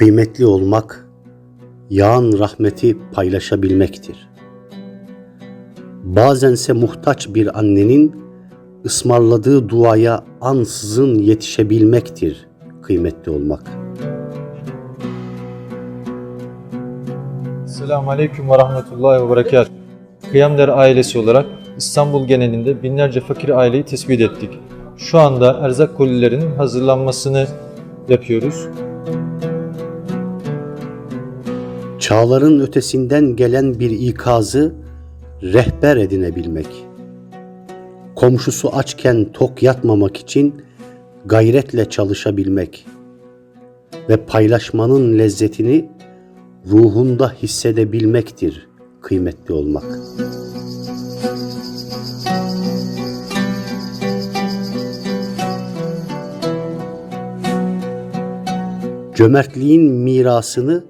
Kıymetli olmak, yağan rahmeti paylaşabilmektir. Bazense muhtaç bir annenin ısmarladığı duaya ansızın yetişebilmektir kıymetli olmak. Selamun Aleyküm ve Rahmetullahi ve Berekatuhu. Kıyamder ailesi olarak İstanbul genelinde binlerce fakir aileyi tespit ettik. Şu anda erzak kolilerinin hazırlanmasını yapıyoruz. Çağların ötesinden gelen bir ikazı rehber edinebilmek. Komşusu açken tok yatmamak için gayretle çalışabilmek ve paylaşmanın lezzetini ruhunda hissedebilmektir kıymetli olmak. Cömertliğin mirasını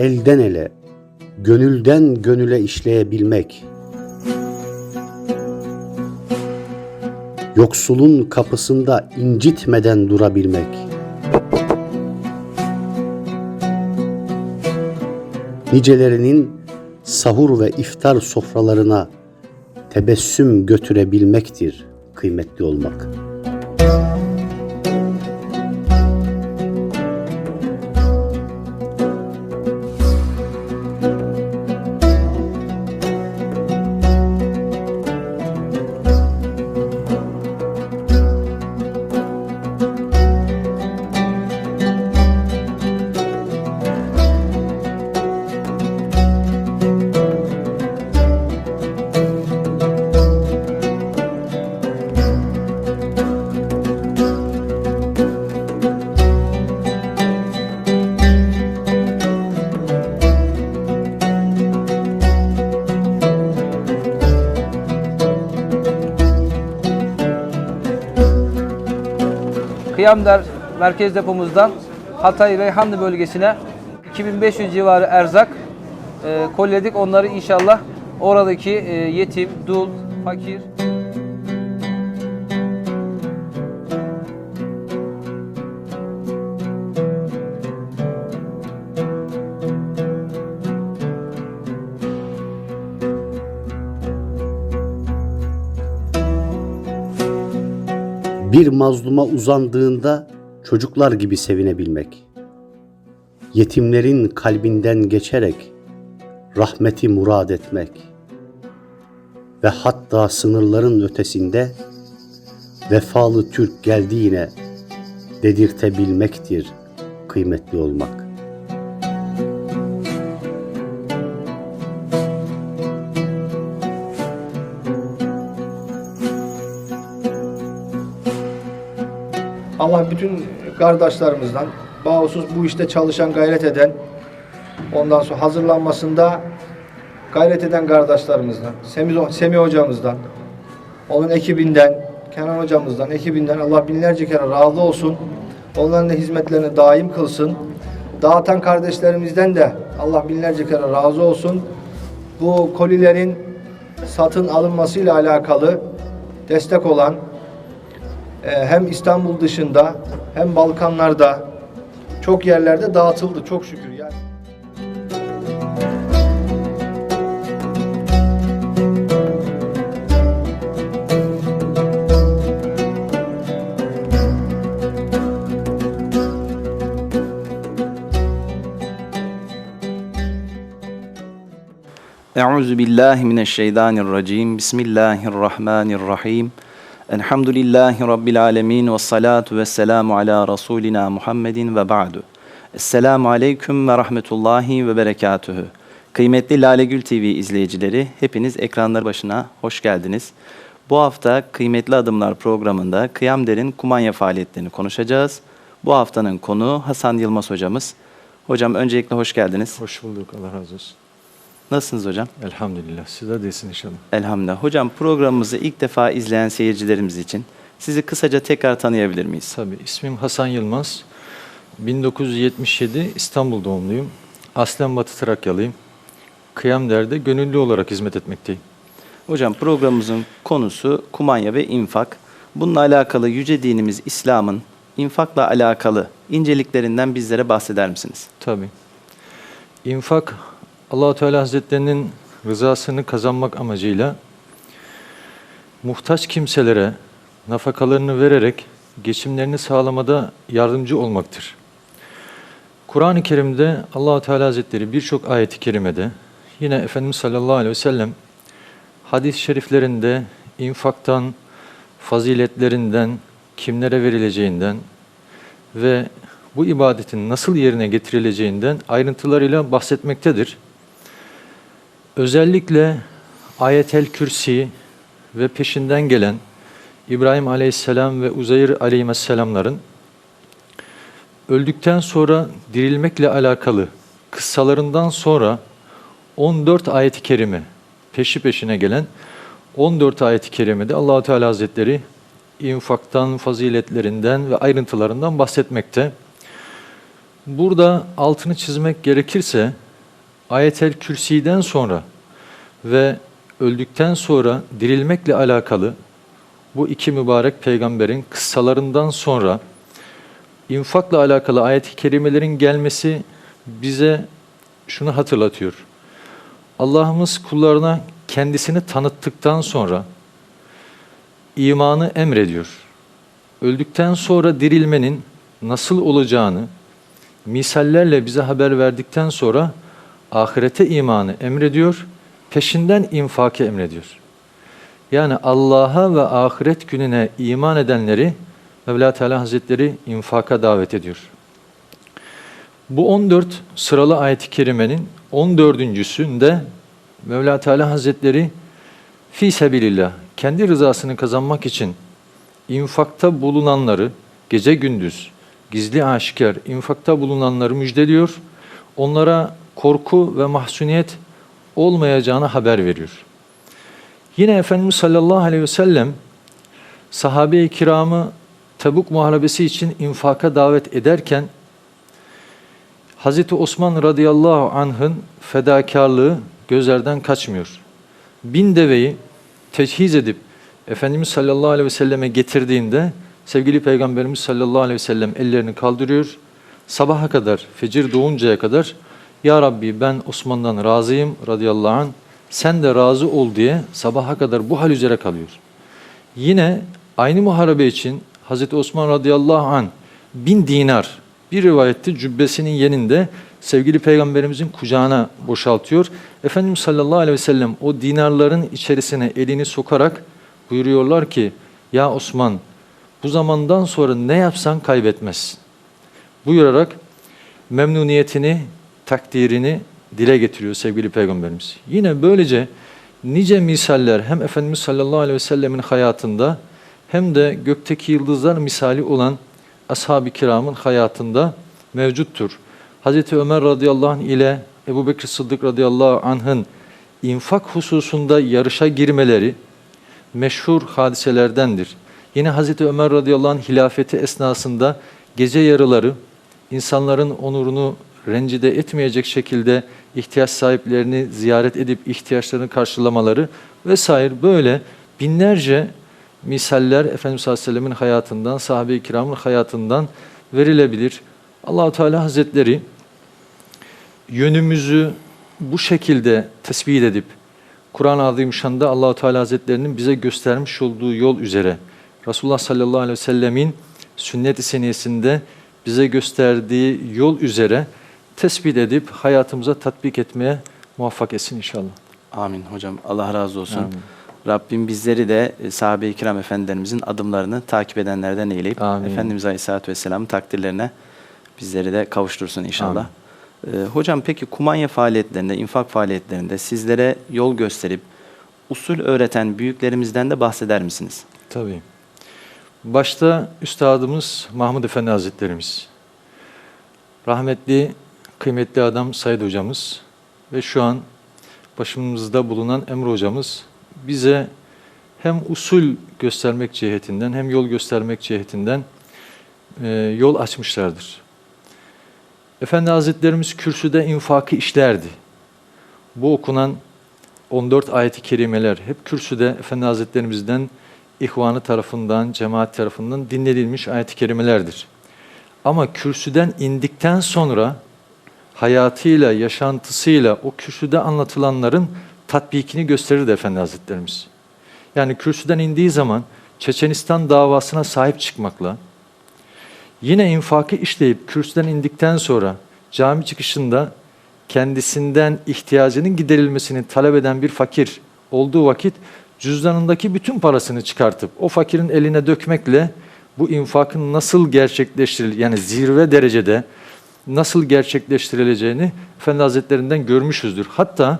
elden ele, gönülden gönüle işleyebilmek. Yoksulun kapısında incitmeden durabilmek. Nicelerinin sahur ve iftar sofralarına tebessüm götürebilmektir kıymetli olmak. Kıyamder merkez depomuzdan Hatay Reyhanlı bölgesine 2500 civarı erzak e, kolledik. Onları inşallah oradaki e, yetim, dul, fakir Bir mazluma uzandığında çocuklar gibi sevinebilmek. Yetimlerin kalbinden geçerek rahmeti murad etmek ve hatta sınırların ötesinde vefalı Türk geldi dedirtebilmektir kıymetli olmak. Bütün kardeşlerimizden bağımsız bu işte çalışan, gayret eden, ondan sonra hazırlanmasında gayret eden kardeşlerimizden, Semih, Semih hocamızdan, onun ekibinden, Kenan hocamızdan, ekibinden Allah binlerce kere razı olsun. Onların da hizmetlerini daim kılsın. Dağıtan kardeşlerimizden de Allah binlerce kere razı olsun. Bu kolilerin satın alınmasıyla alakalı destek olan hem İstanbul dışında hem Balkanlarda çok yerlerde dağıtıldı çok şükür. Yani Euzu billahi mineşşeytanirracim. Bismillahirrahmanirrahim. Elhamdülillahi rabbil alamin ve salatu vesselamu ala rasulina Muhammedin ve ba'du. Esselamu aleyküm ve rahmetullahi ve berekatühü. Kıymetli Lale Gül TV izleyicileri, hepiniz ekranlar başına hoş geldiniz. Bu hafta Kıymetli Adımlar programında Kıyamder'in kumanya faaliyetlerini konuşacağız. Bu haftanın konuğu Hasan Yılmaz hocamız. Hocam öncelikle hoş geldiniz. Hoş bulduk. Allah razı olsun. Nasılsınız hocam? Elhamdülillah. Sizler de iyisin inşallah. Elhamdülillah. Hocam programımızı ilk defa izleyen seyircilerimiz için sizi kısaca tekrar tanıyabilir miyiz? Tabii. ismim Hasan Yılmaz. 1977 İstanbul doğumluyum. Aslen Batı Trakyalıyım. Kıyamder'de gönüllü olarak hizmet etmekteyim. Hocam programımızın konusu kumanya ve infak. Bununla alakalı yüce dinimiz İslam'ın infakla alakalı inceliklerinden bizlere bahseder misiniz? Tabii. İnfak Allahu Teala Hazretlerinin rızasını kazanmak amacıyla muhtaç kimselere nafakalarını vererek geçimlerini sağlamada yardımcı olmaktır. Kur'an-ı Kerim'de Allahu Teala Hazretleri birçok ayet-i kerimede yine Efendimiz sallallahu aleyhi ve sellem hadis-i şeriflerinde infaktan, faziletlerinden, kimlere verileceğinden ve bu ibadetin nasıl yerine getirileceğinden ayrıntılarıyla bahsetmektedir. Özellikle Ayetel Kürsi ve peşinden gelen İbrahim Aleyhisselam ve Uzeyr Aleyhisselamların öldükten sonra dirilmekle alakalı kıssalarından sonra 14 ayet-i kerime peşi peşine gelen 14 ayet-i kerimede Allahu Teala Hazretleri infaktan, faziletlerinden ve ayrıntılarından bahsetmekte. Burada altını çizmek gerekirse Ayetel Kürsi'den sonra ve öldükten sonra dirilmekle alakalı bu iki mübarek peygamberin kıssalarından sonra infakla alakalı ayet-i kerimelerin gelmesi bize şunu hatırlatıyor. Allah'ımız kullarına kendisini tanıttıktan sonra imanı emrediyor. Öldükten sonra dirilmenin nasıl olacağını misallerle bize haber verdikten sonra ahirete imanı emrediyor, peşinden infakı emrediyor. Yani Allah'a ve ahiret gününe iman edenleri Mevla Teala Hazretleri infaka davet ediyor. Bu 14 sıralı ayet-i kerimenin 14.sünde Mevla Teala Hazretleri fi sebilillah kendi rızasını kazanmak için infakta bulunanları gece gündüz gizli aşikar infakta bulunanları müjdeliyor. Onlara korku ve mahzuniyet olmayacağını haber veriyor. Yine Efendimiz sallallahu aleyhi ve sellem sahabe-i kiramı Tabuk Muharebesi için infaka davet ederken Hazreti Osman radıyallahu anh'ın fedakarlığı gözlerden kaçmıyor. Bin deveyi teçhiz edip Efendimiz sallallahu aleyhi ve selleme getirdiğinde sevgili Peygamberimiz sallallahu aleyhi ve sellem ellerini kaldırıyor. Sabaha kadar, fecir doğuncaya kadar Ya Rabbi ben Osman'dan razıyım radıyallahu anh sen de razı ol diye sabaha kadar bu hal üzere kalıyor. Yine aynı muharebe için Hazreti Osman radıyallahu an bin dinar bir rivayette cübbesinin yeninde sevgili peygamberimizin kucağına boşaltıyor. Efendimiz sallallahu aleyhi ve sellem o dinarların içerisine elini sokarak buyuruyorlar ki ya Osman bu zamandan sonra ne yapsan kaybetmezsin. Buyurarak memnuniyetini, takdirini dile getiriyor sevgili peygamberimiz. Yine böylece nice misaller hem Efendimiz sallallahu aleyhi ve sellemin hayatında hem de gökteki yıldızlar misali olan ashab-ı kiramın hayatında mevcuttur. Hazreti Ömer radıyallahu anh ile Ebu Bekir Sıddık radıyallahu anh'ın infak hususunda yarışa girmeleri meşhur hadiselerdendir. Yine Hazreti Ömer radıyallahu anh hilafeti esnasında gece yarıları insanların onurunu rencide etmeyecek şekilde ihtiyaç sahiplerini ziyaret edip ihtiyaçlarını karşılamaları vesaire böyle binlerce misaller Efendimiz sallallahu aleyhi ve sellemin hayatından, sahabe-i kiramın hayatından verilebilir. Allahu Teala Hazretleri yönümüzü bu şekilde tespit edip Kur'an-ı Azimüşşan'da Allahu Teala Hazretlerinin bize göstermiş olduğu yol üzere Resulullah sallallahu aleyhi ve sellemin sünnet-i seniyesinde bize gösterdiği yol üzere tespit edip hayatımıza tatbik etmeye muvaffak etsin inşallah. Amin hocam. Allah razı olsun. Amin. Rabbim bizleri de e, sahabe-i kiram efendilerimizin adımlarını takip edenlerden eyleyip Amin. Efendimiz Aleyhisselatü Vesselam'ın takdirlerine bizleri de kavuştursun inşallah. Ee, hocam peki kumanya faaliyetlerinde, infak faaliyetlerinde sizlere yol gösterip usul öğreten büyüklerimizden de bahseder misiniz? Tabii. Başta Üstadımız Mahmud Efendi Hazretlerimiz, rahmetli kıymetli adam Said Hocamız ve şu an başımızda bulunan Emre Hocamız bize hem usul göstermek cihetinden hem yol göstermek cihetinden e, yol açmışlardır. Efendi Hazretlerimiz kürsüde infakı işlerdi. Bu okunan 14 ayet-i kerimeler hep kürsüde Efendi Hazretlerimizden ihvanı tarafından, cemaat tarafından dinlenilmiş ayet-i kerimelerdir. Ama kürsüden indikten sonra hayatıyla, yaşantısıyla o kürsüde anlatılanların tatbikini gösterirdi Efendi Hazretlerimiz. Yani kürsüden indiği zaman Çeçenistan davasına sahip çıkmakla, yine infakı işleyip kürsüden indikten sonra cami çıkışında kendisinden ihtiyacının giderilmesini talep eden bir fakir olduğu vakit cüzdanındaki bütün parasını çıkartıp o fakirin eline dökmekle bu infakın nasıl gerçekleştiril yani zirve derecede nasıl gerçekleştirileceğini Efendi Hazretlerinden görmüşüzdür. Hatta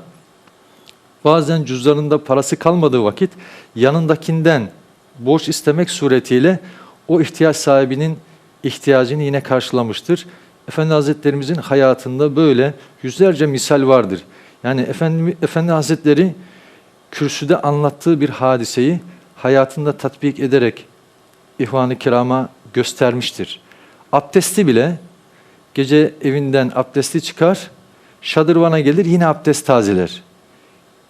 bazen cüzdanında parası kalmadığı vakit yanındakinden borç istemek suretiyle o ihtiyaç sahibinin ihtiyacını yine karşılamıştır. Efendi Hazretlerimizin hayatında böyle yüzlerce misal vardır. Yani Efendi, Efendi Hazretleri kürsüde anlattığı bir hadiseyi hayatında tatbik ederek ihvan-ı kirama göstermiştir. Abdesti bile gece evinden abdesti çıkar, şadırvana gelir yine abdest tazeler.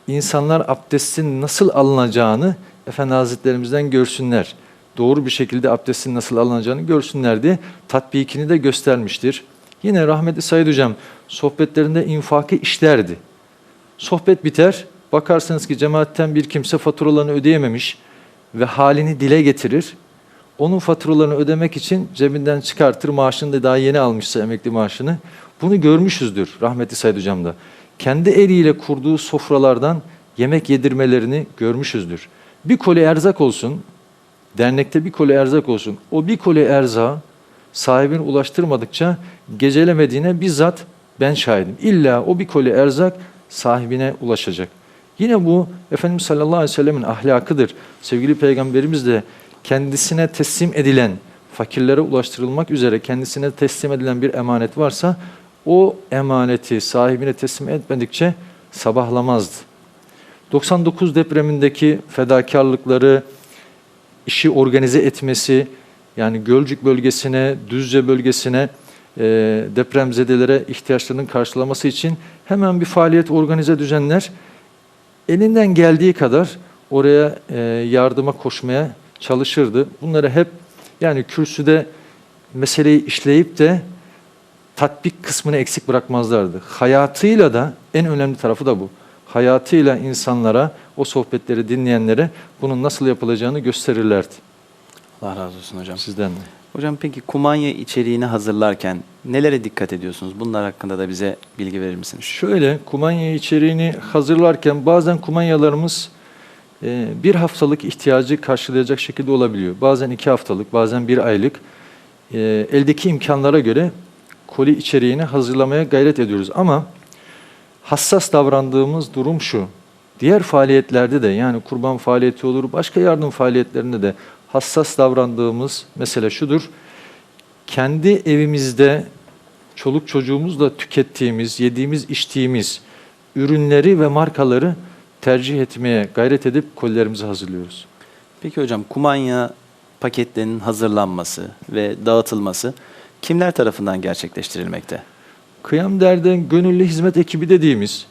İnsanlar abdestin nasıl alınacağını Efendi Hazretlerimizden görsünler. Doğru bir şekilde abdestin nasıl alınacağını görsünler diye tatbikini de göstermiştir. Yine rahmetli Said Hocam sohbetlerinde infakı işlerdi. Sohbet biter, bakarsınız ki cemaatten bir kimse faturalarını ödeyememiş ve halini dile getirir. Onun faturalarını ödemek için cebinden çıkartır, maaşını da daha yeni almışsa emekli maaşını. Bunu görmüşüzdür rahmetli Said Hocam'da. Kendi eliyle kurduğu sofralardan yemek yedirmelerini görmüşüzdür. Bir koli erzak olsun, dernekte bir koli erzak olsun. O bir koli erzağı sahibine ulaştırmadıkça gecelemediğine bizzat ben şahidim. İlla o bir koli erzak sahibine ulaşacak. Yine bu Efendimiz sallallahu aleyhi ve sellemin ahlakıdır. Sevgili Peygamberimiz de kendisine teslim edilen, fakirlere ulaştırılmak üzere kendisine teslim edilen bir emanet varsa o emaneti sahibine teslim etmedikçe sabahlamazdı. 99 depremindeki fedakarlıkları, işi organize etmesi, yani Gölcük bölgesine, Düzce bölgesine e, depremzedelere ihtiyaçlarının karşılaması için hemen bir faaliyet organize düzenler. Elinden geldiği kadar oraya e, yardıma koşmaya çalışırdı. Bunları hep yani kürsüde meseleyi işleyip de tatbik kısmını eksik bırakmazlardı. Hayatıyla da en önemli tarafı da bu. Hayatıyla insanlara, o sohbetleri dinleyenlere bunun nasıl yapılacağını gösterirlerdi. Allah razı olsun hocam. Sizden de. Hocam peki kumanya içeriğini hazırlarken nelere dikkat ediyorsunuz? Bunlar hakkında da bize bilgi verir misiniz? Şöyle kumanya içeriğini hazırlarken bazen kumanyalarımız bir haftalık ihtiyacı karşılayacak şekilde olabiliyor. Bazen iki haftalık, bazen bir aylık. E, eldeki imkanlara göre koli içeriğini hazırlamaya gayret ediyoruz. Ama hassas davrandığımız durum şu. Diğer faaliyetlerde de yani kurban faaliyeti olur, başka yardım faaliyetlerinde de hassas davrandığımız mesele şudur. Kendi evimizde çoluk çocuğumuzla tükettiğimiz, yediğimiz, içtiğimiz ürünleri ve markaları tercih etmeye gayret edip kolilerimizi hazırlıyoruz. Peki hocam kumanya paketlerinin hazırlanması ve dağıtılması kimler tarafından gerçekleştirilmekte? Kıyam Derden Gönüllü Hizmet Ekibi dediğimiz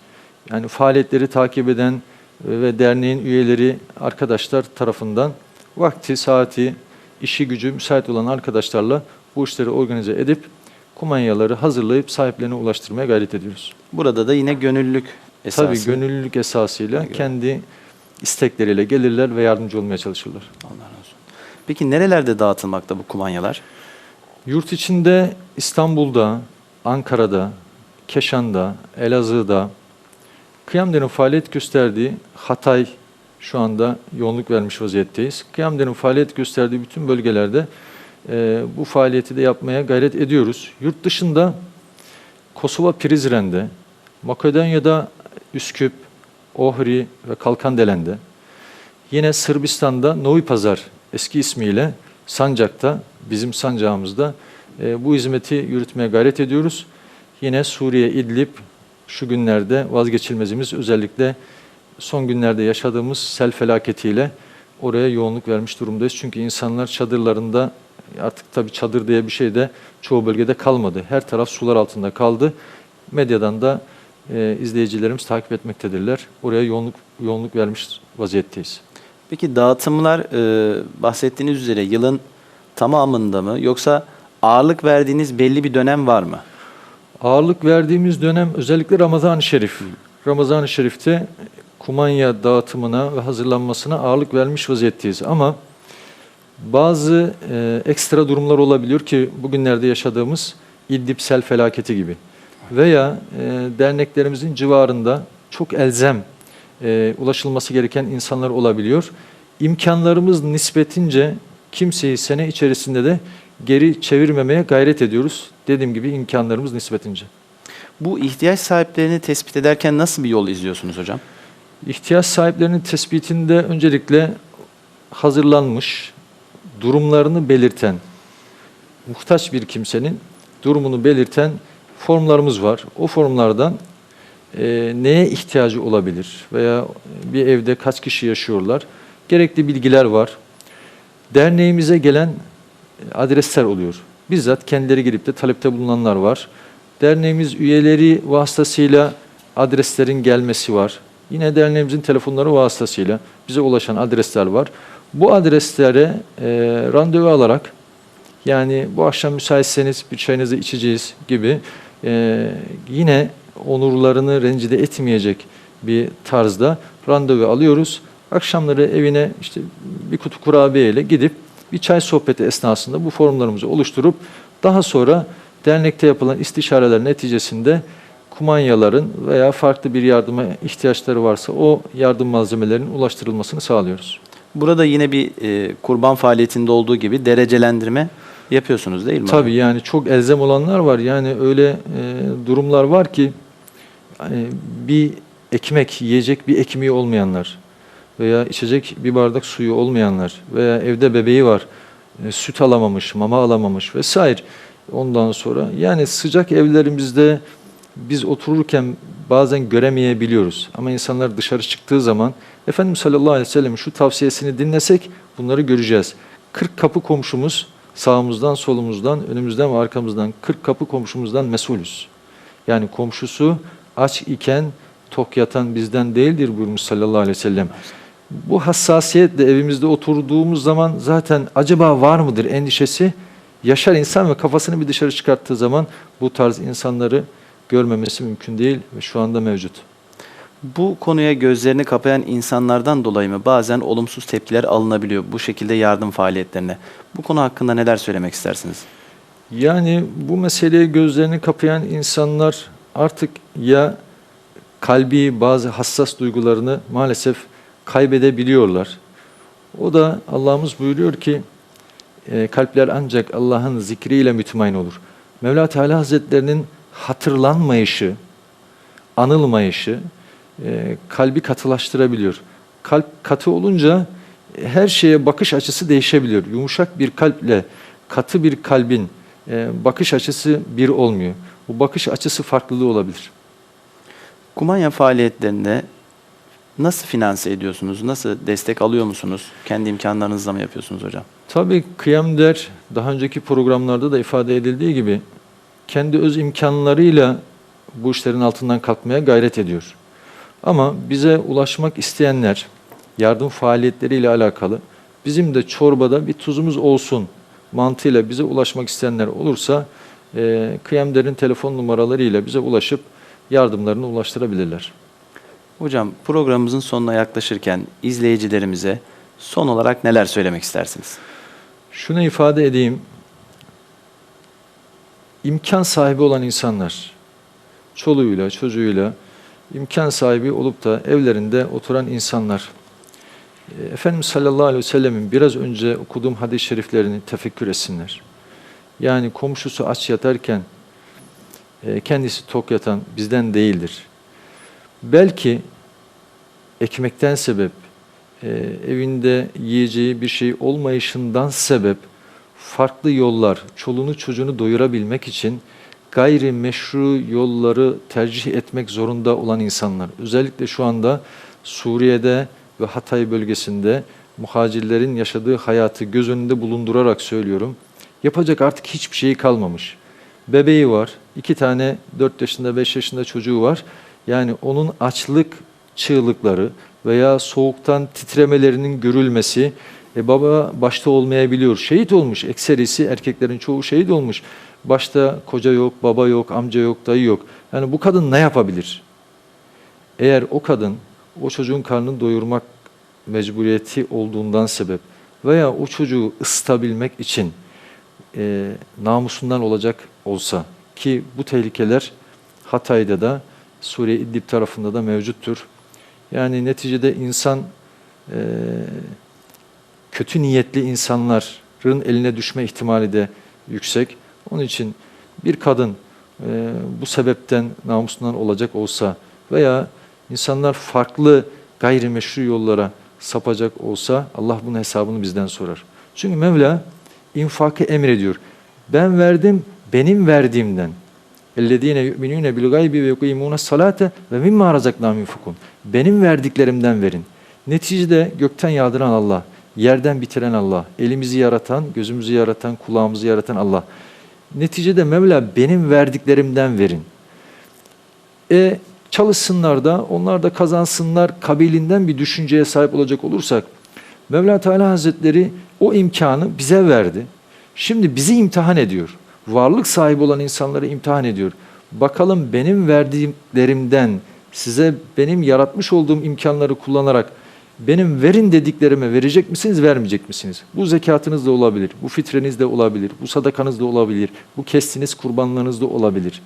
yani faaliyetleri takip eden ve derneğin üyeleri arkadaşlar tarafından vakti, saati, işi gücü müsait olan arkadaşlarla bu işleri organize edip kumanyaları hazırlayıp sahiplerine ulaştırmaya gayret ediyoruz. Burada da yine gönüllülük esası. Tabii gönüllülük esasıyla göre. kendi istekleriyle gelirler ve yardımcı olmaya çalışırlar. Allah razı olsun. Peki nerelerde dağıtılmakta bu kumanyalar? Yurt içinde İstanbul'da, Ankara'da, Keşan'da, Elazığ'da, Kıyamder'in faaliyet gösterdiği Hatay şu anda yoğunluk vermiş vaziyetteyiz. Kıyamder'in faaliyet gösterdiği bütün bölgelerde e, bu faaliyeti de yapmaya gayret ediyoruz. Yurt dışında Kosova Prizren'de, Makedonya'da Üsküp, Ohri ve Kalkandelen'de, yine Sırbistan'da Novi Pazar eski ismiyle Sancak'ta, bizim sancağımızda e, bu hizmeti yürütmeye gayret ediyoruz. Yine Suriye, İdlib şu günlerde vazgeçilmezimiz özellikle son günlerde yaşadığımız sel felaketiyle oraya yoğunluk vermiş durumdayız. Çünkü insanlar çadırlarında artık tabii çadır diye bir şey de çoğu bölgede kalmadı. Her taraf sular altında kaldı. Medyadan da e, izleyicilerimiz takip etmektedirler. Oraya yoğunluk yoğunluk vermiş vaziyetteyiz. Peki dağıtımlar e, bahsettiğiniz üzere yılın tamamında mı yoksa ağırlık verdiğiniz belli bir dönem var mı? Ağırlık verdiğimiz dönem özellikle Ramazan-ı Şerif. Ramazan-ı Şerif'te kumanya dağıtımına ve hazırlanmasına ağırlık vermiş vaziyetteyiz. Ama bazı e, ekstra durumlar olabiliyor ki bugünlerde yaşadığımız İdlib sel felaketi gibi. Veya e, derneklerimizin civarında çok elzem e, ulaşılması gereken insanlar olabiliyor. İmkanlarımız nispetince kimseyi sene içerisinde de geri çevirmemeye gayret ediyoruz. Dediğim gibi imkanlarımız nispetince. Bu ihtiyaç sahiplerini tespit ederken nasıl bir yol izliyorsunuz hocam? İhtiyaç sahiplerinin tespitinde öncelikle hazırlanmış, durumlarını belirten, muhtaç bir kimsenin durumunu belirten formlarımız var. O formlardan e, neye ihtiyacı olabilir veya bir evde kaç kişi yaşıyorlar, gerekli bilgiler var. Derneğimize gelen adresler oluyor. Bizzat kendileri girip de talepte bulunanlar var. Derneğimiz üyeleri vasıtasıyla adreslerin gelmesi var. Yine derneğimizin telefonları vasıtasıyla bize ulaşan adresler var. Bu adreslere e, randevu alarak yani bu akşam müsaitseniz bir çayınızı içeceğiz gibi e, yine onurlarını rencide etmeyecek bir tarzda randevu alıyoruz. Akşamları evine işte bir kutu kurabiye ile gidip bir çay sohbeti esnasında bu formlarımızı oluşturup daha sonra dernekte yapılan istişareler neticesinde kumanyaların veya farklı bir yardıma ihtiyaçları varsa o yardım malzemelerinin ulaştırılmasını sağlıyoruz. Burada yine bir e, kurban faaliyetinde olduğu gibi derecelendirme yapıyorsunuz değil mi? Tabii yani çok elzem olanlar var. Yani öyle e, durumlar var ki hani bir ekmek yiyecek bir ekmeği olmayanlar veya içecek bir bardak suyu olmayanlar veya evde bebeği var e, süt alamamış, mama alamamış vesaire. Ondan sonra yani sıcak evlerimizde biz otururken bazen göremeyebiliyoruz. Ama insanlar dışarı çıktığı zaman Efendimiz sallallahu aleyhi ve sellem şu tavsiyesini dinlesek bunları göreceğiz. 40 kapı komşumuz sağımızdan, solumuzdan, önümüzden ve arkamızdan 40 kapı komşumuzdan mesulüz. Yani komşusu aç iken tok yatan bizden değildir buyurmuş sallallahu aleyhi ve sellem. Bu hassasiyetle evimizde oturduğumuz zaman zaten acaba var mıdır endişesi yaşar insan ve kafasını bir dışarı çıkarttığı zaman bu tarz insanları görmemesi mümkün değil ve şu anda mevcut. Bu konuya gözlerini kapayan insanlardan dolayı mı bazen olumsuz tepkiler alınabiliyor bu şekilde yardım faaliyetlerine? Bu konu hakkında neler söylemek istersiniz? Yani bu meseleye gözlerini kapayan insanlar artık ya kalbi bazı hassas duygularını maalesef kaybedebiliyorlar. O da Allah'ımız buyuruyor ki e, kalpler ancak Allah'ın zikriyle mütmain olur. Mevla Teala Hazretlerinin hatırlanmayışı, anılmayışı e, kalbi katılaştırabiliyor. Kalp katı olunca e, her şeye bakış açısı değişebiliyor. Yumuşak bir kalple katı bir kalbin e, bakış açısı bir olmuyor. Bu bakış açısı farklılığı olabilir. Kumanya faaliyetlerinde nasıl finanse ediyorsunuz? Nasıl destek alıyor musunuz? Kendi imkanlarınızla mı yapıyorsunuz hocam? Tabii Kıyam Der daha önceki programlarda da ifade edildiği gibi kendi öz imkanlarıyla bu işlerin altından kalkmaya gayret ediyor. Ama bize ulaşmak isteyenler yardım faaliyetleriyle alakalı bizim de çorbada bir tuzumuz olsun mantığıyla bize ulaşmak isteyenler olursa e, Kıyam Der'in telefon numaralarıyla bize ulaşıp yardımlarını ulaştırabilirler. Hocam programımızın sonuna yaklaşırken izleyicilerimize son olarak neler söylemek istersiniz? Şunu ifade edeyim. İmkan sahibi olan insanlar, çoluğuyla, çocuğuyla imkan sahibi olup da evlerinde oturan insanlar, e, Efendimiz sallallahu aleyhi ve sellemin biraz önce okuduğum hadis-i şeriflerini tefekkür etsinler. Yani komşusu aç yatarken e, kendisi tok yatan bizden değildir. Belki ekmekten sebep, e, evinde yiyeceği bir şey olmayışından sebep farklı yollar, çoluğunu çocuğunu doyurabilmek için gayri meşru yolları tercih etmek zorunda olan insanlar. Özellikle şu anda Suriye'de ve Hatay bölgesinde muhacirlerin yaşadığı hayatı göz önünde bulundurarak söylüyorum. Yapacak artık hiçbir şeyi kalmamış. Bebeği var, iki tane 4 yaşında 5 yaşında çocuğu var. Yani onun açlık çığlıkları veya soğuktan titremelerinin görülmesi e, baba başta olmayabiliyor. Şehit olmuş ekserisi erkeklerin çoğu şehit olmuş. Başta koca yok, baba yok, amca yok, dayı yok. Yani bu kadın ne yapabilir? Eğer o kadın o çocuğun karnını doyurmak mecburiyeti olduğundan sebep veya o çocuğu ısıtabilmek için e, namusundan olacak olsa ki bu tehlikeler Hatay'da da Suriye İdlib tarafında da mevcuttur. Yani neticede insan e, kötü niyetli insanların eline düşme ihtimali de yüksek. Onun için bir kadın e, bu sebepten namusundan olacak olsa veya insanlar farklı gayrimeşru yollara sapacak olsa Allah bunun hesabını bizden sorar. Çünkü Mevla infakı emrediyor. Ben verdim, benim verdiğimden. اَلَّذ۪ينَ يُؤْمِنُونَ بِالْغَيْبِ وَيُقِيمُونَ الصَّلَاةَ وَمِمَّا رَزَقْنَا مُنْفِقُونَ Benim verdiklerimden verin. Neticede gökten yağdıran Allah, yerden bitiren Allah, elimizi yaratan, gözümüzü yaratan, kulağımızı yaratan Allah. Neticede Mevla benim verdiklerimden verin. E çalışsınlar da onlar da kazansınlar kabilinden bir düşünceye sahip olacak olursak Mevla Teala Hazretleri o imkanı bize verdi. Şimdi bizi imtihan ediyor. Varlık sahibi olan insanları imtihan ediyor. Bakalım benim verdiklerimden size benim yaratmış olduğum imkanları kullanarak benim verin dediklerime verecek misiniz, vermeyecek misiniz? Bu zekatınız da olabilir, bu fitreniz de olabilir, bu sadakanız da olabilir, bu kestiğiniz kurbanlarınız da olabilir.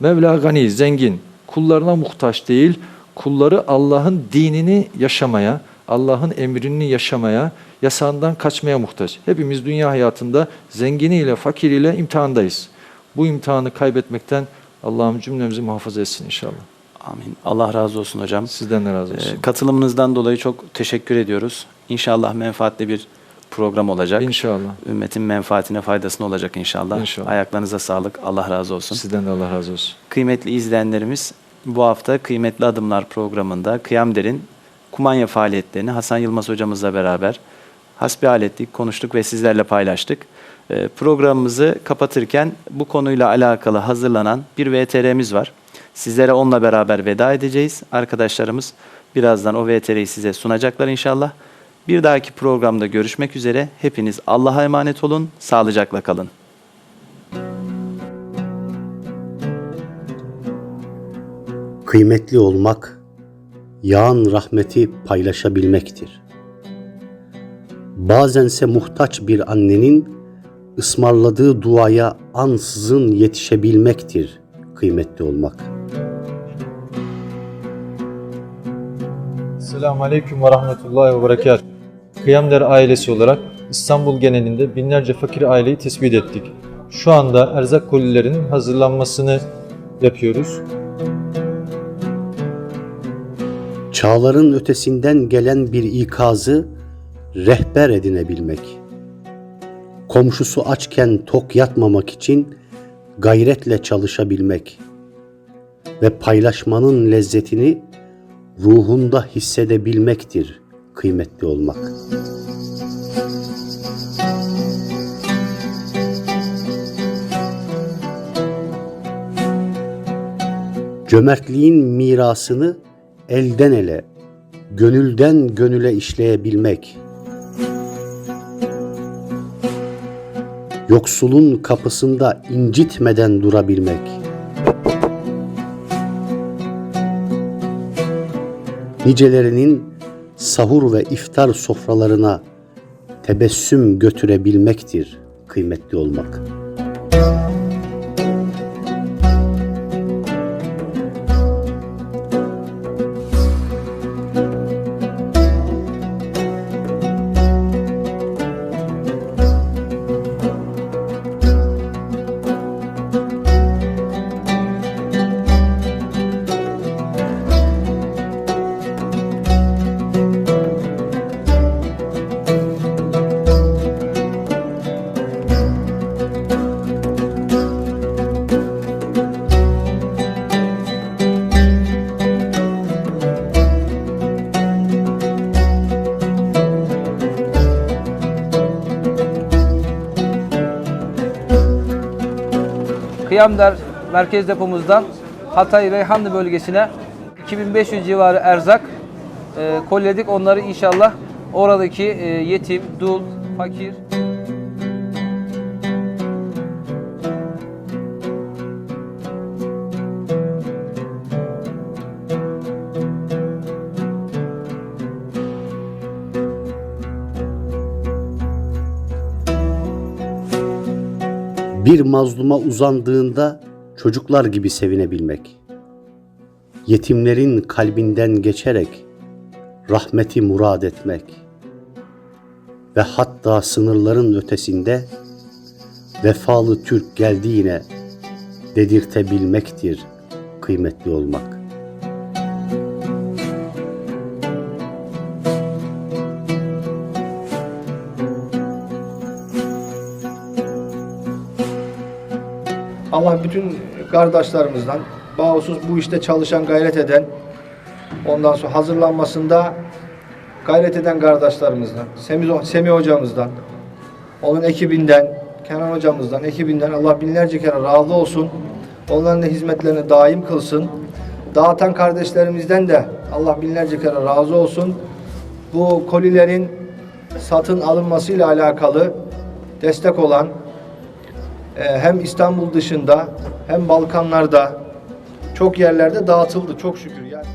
Mevla gani, zengin, kullarına muhtaç değil, kulları Allah'ın dinini yaşamaya, Allah'ın emrini yaşamaya, yasağından kaçmaya muhtaç. Hepimiz dünya hayatında zenginiyle, fakiriyle imtihandayız. Bu imtihanı kaybetmekten Allah'ım cümlemizi muhafaza etsin inşallah. Amin. Allah razı olsun hocam. Sizden de razı olsun. Ee, katılımınızdan dolayı çok teşekkür ediyoruz. İnşallah menfaatli bir program olacak. İnşallah. Ümmetin menfaatine faydasına olacak inşallah. İnşallah. Ayaklarınıza sağlık. Allah razı olsun. Sizden de Allah razı olsun. Kıymetli izleyenlerimiz bu hafta Kıymetli Adımlar programında Kıyamder'in kumanya faaliyetlerini Hasan Yılmaz hocamızla beraber hasbihal ettik, konuştuk ve sizlerle paylaştık. Ee, Programımızı kapatırken bu konuyla alakalı hazırlanan bir VTR'miz var. Sizlere onunla beraber veda edeceğiz. Arkadaşlarımız birazdan o VTR'yi size sunacaklar inşallah. Bir dahaki programda görüşmek üzere. Hepiniz Allah'a emanet olun. Sağlıcakla kalın. Kıymetli olmak, yağan rahmeti paylaşabilmektir. Bazense muhtaç bir annenin ısmarladığı duaya ansızın yetişebilmektir kıymetli olmak. Selamun Aleyküm ve Rahmetullahi ve Berekatuhu. Kıyamder ailesi olarak İstanbul genelinde binlerce fakir aileyi tespit ettik. Şu anda erzak kolilerinin hazırlanmasını yapıyoruz. Çağların ötesinden gelen bir ikazı rehber edinebilmek. Komşusu açken tok yatmamak için gayretle çalışabilmek ve paylaşmanın lezzetini ruhunda hissedebilmektir kıymetli olmak. Cömertliğin mirasını elden ele, gönülden gönüle işleyebilmek. Yoksulun kapısında incitmeden durabilmek. Nicelerinin sahur ve iftar sofralarına tebessüm götürebilmektir kıymetli olmak. Kıyamder merkez depomuzdan Hatay Reyhanlı bölgesine 2500 civarı erzak e, koliledik. Onları inşallah oradaki e, yetim, dul, fakir Bir mazluma uzandığında çocuklar gibi sevinebilmek. Yetimlerin kalbinden geçerek rahmeti murad etmek ve hatta sınırların ötesinde vefalı Türk geldiğine dedirtebilmektir kıymetli olmak. Bütün kardeşlerimizden, bağımsız bu işte çalışan, gayret eden, ondan sonra hazırlanmasında gayret eden kardeşlerimizden, Semih, Semih hocamızdan, onun ekibinden, Kenan hocamızdan, ekibinden Allah binlerce kere razı olsun. Onların da hizmetlerini daim kılsın. Dağıtan kardeşlerimizden de Allah binlerce kere razı olsun. Bu kolilerin satın alınmasıyla alakalı destek olan hem İstanbul dışında hem Balkanlarda çok yerlerde dağıtıldı çok şükür. Yani